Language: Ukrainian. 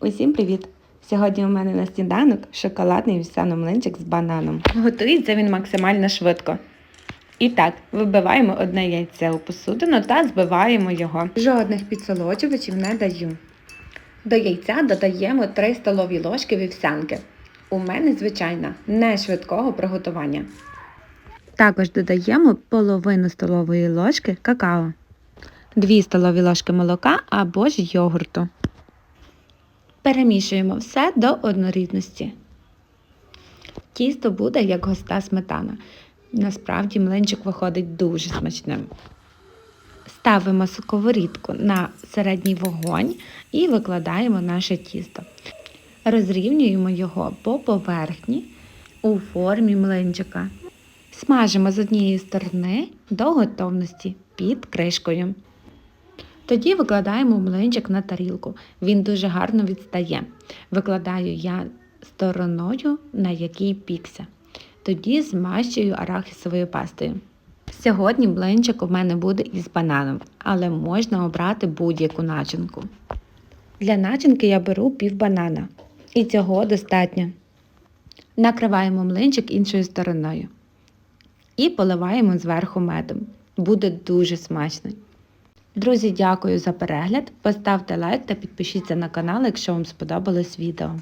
Усім привіт! Сьогодні у мене на сніданок шоколадний вівсяний млинчик з бананом. Готується він максимально швидко. І так, вибиваємо одне яйце у посудину та збиваємо його. Жодних підсолоджувачів не даю. До яйця додаємо 3 столові ложки вівсянки. У мене звичайна, не швидкого приготування. Також додаємо половину столової ложки какао, 2 столові ложки молока або ж йогурту. Перемішуємо все до однорідності. Тісто буде як густа сметана. Насправді млинчик виходить дуже смачним. Ставимо сковорідку на середній вогонь і викладаємо наше тісто. Розрівнюємо його по поверхні у формі млинчика. Смажимо з однієї сторони до готовності під кришкою. Тоді викладаємо млинчик на тарілку. Він дуже гарно відстає. Викладаю я стороною, на якій пікся. Тоді змащую арахісовою пастою. Сьогодні млинчик у мене буде із бананом, але можна обрати будь-яку начинку. Для начинки я беру пів банана. І цього достатньо. Накриваємо млинчик іншою стороною. І поливаємо зверху медом. Буде дуже смачно. Друзі, дякую за перегляд. Поставте лайк та підпишіться на канал, якщо вам сподобалось відео.